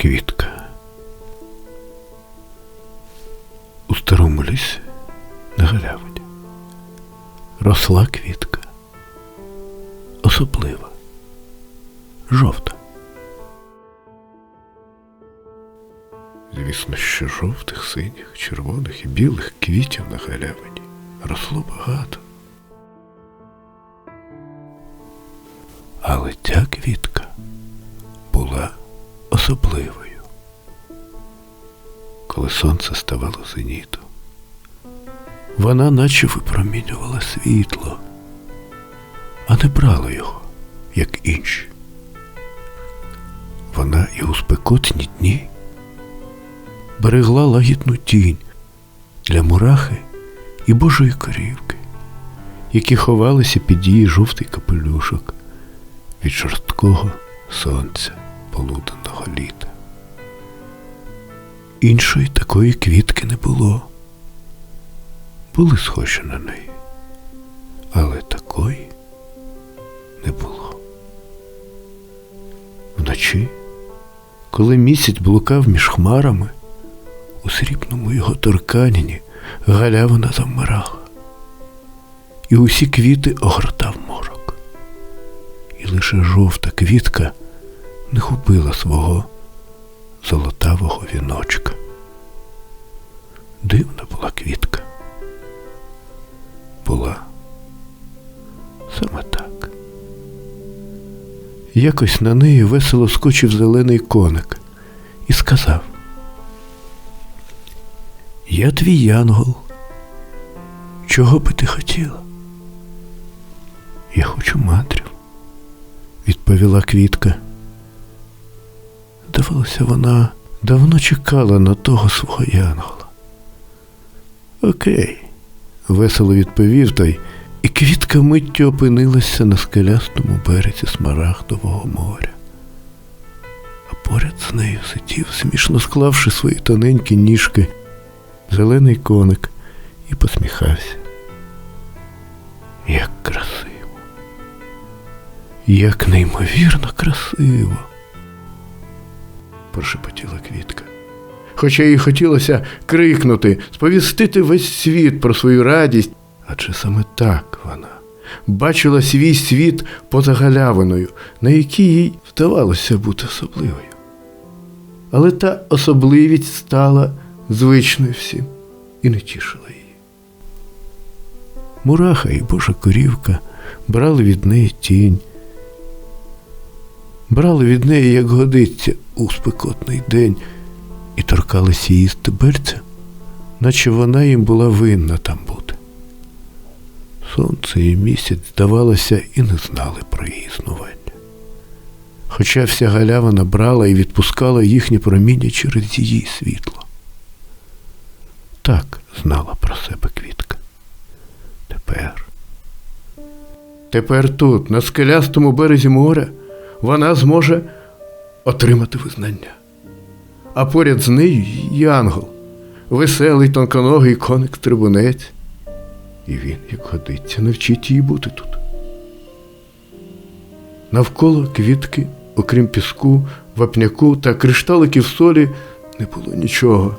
Квітка. У старому лісі на галявині росла квітка. Особлива, жовта. Звісно, що жовтих, синіх, червоних і білих квітів на галявині росло багато. Але ця квітка особливою. Коли сонце ставало зенітом, вона наче випромінювала світло, а не брала його, як інші. Вона і у спекотні дні берегла лагідну тінь для мурахи і божої корівки, які ховалися під її жовтий капелюшок від жорсткого сонця полуденного літа. Іншої такої квітки не було. Були схожі на неї, але такої не було. Вночі, коли місяць блукав між хмарами, у срібному його торканіні галявина завмирала, і усі квіти огортав морок. І лише жовта квітка не губила свого золотавого віночка. Дивна була квітка. Була саме так. Якось на неї весело скочив зелений коник і сказав Я твій янгол. Чого би ти хотіла? Я хочу мандрів, відповіла квітка. Здавалося, вона давно чекала на того свого янгола. Окей, весело відповів той, і квітка миттю опинилася на скелястому березі Смарагдового моря. А поряд з нею сидів, смішно склавши свої тоненькі ніжки, зелений коник і посміхався. Як красиво, як неймовірно красиво прошепотіла квітка. Хоча їй хотілося крикнути, сповістити весь світ про свою радість, адже саме так вона бачила свій світ поза галявиною, на якій їй вдавалося бути особливою. Але та особливість стала звичною всім і не тішила її. Мураха і Божа корівка брали від неї тінь, брали від неї, як годиться, у спекотний день і торкалися її стебельця, наче вона їм була винна там бути. Сонце і місяць, здавалося, і не знали про її існування. Хоча вся галявина брала і відпускала їхнє проміння через її світло. Так знала про себе квітка. Тепер. Тепер тут, на скелястому березі моря, вона зможе отримати визнання. А поряд з нею янгол, веселий тонконогий коник трибунець. І він, як годиться, навчить її бути тут. Навколо квітки, окрім піску, вапняку та кришталиків солі, не було нічого.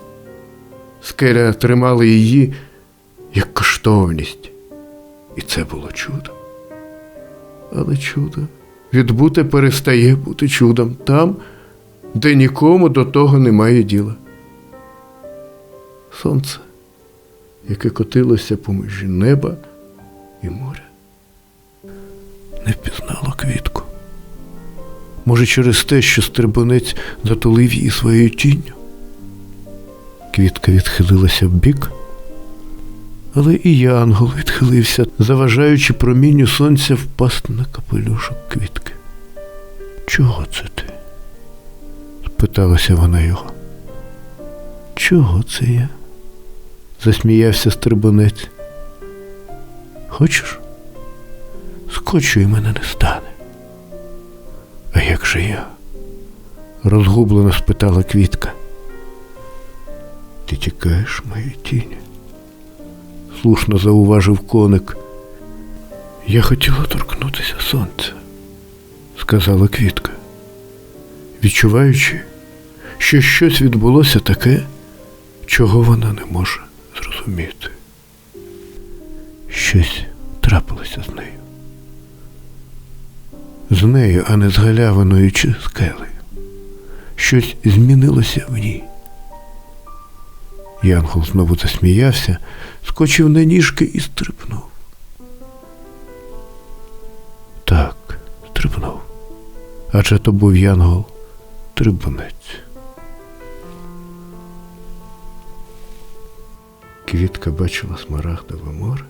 Скеля тримала її як коштовність, і це було чудо. Але чудо відбути перестає бути чудом там, де нікому до того немає діла. Сонце, яке котилося поміж неба і моря, не впізнало квітку. Може, через те, що стрибунець затулив її своєю тінню. Квітка відхилилася вбік, але і янгол відхилився, заважаючи промінню сонця впасти на капелюшок квітки. Чого це ти? спиталася вона його. Чого це я? засміявся стрибунець. Хочеш? Скочу і мене не стане. А як же я? розгублено спитала квітка. Ти тікаєш моєї тіні? слушно зауважив коник. Я хотіла торкнутися сонця, сказала квітка, відчуваючи, що щось відбулося таке, чого вона не може зрозуміти. Щось трапилося з нею. З нею, а не з галявиною чи скелею. Щось змінилося в ній. Янгол знову засміявся, скочив на ніжки і стрибнув. Адже то був Янгол трибунець. Квітка бачила смарагдове море.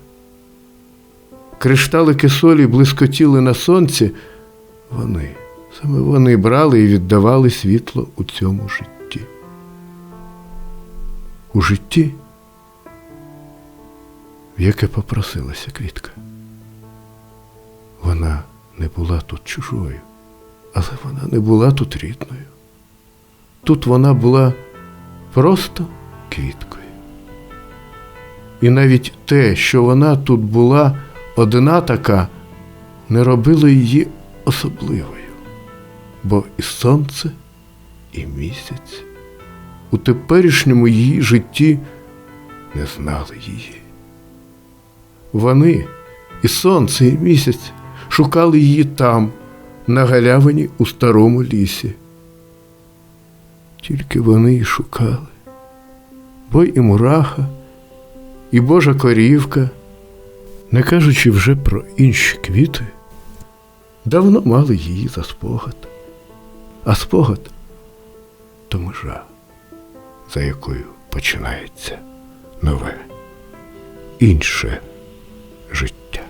Кришталики солі блискотіли на сонці. Вони, саме вони брали і віддавали світло у цьому житті. У житті, в яке попросилася квітка. Вона не була тут чужою, але вона не була тут рідною. Тут вона була просто квіткою. І навіть те, що вона тут була одна така, не робило її особливою, бо і сонце, і місяць у теперішньому її житті не знали її. Вони, і сонце, і місяць шукали її там, на галявині у старому лісі. Тільки вони й шукали, бо і мураха, і божа корівка, не кажучи вже про інші квіти, давно мали її за спогад, а спогад то межа, за якою починається нове, інше життя.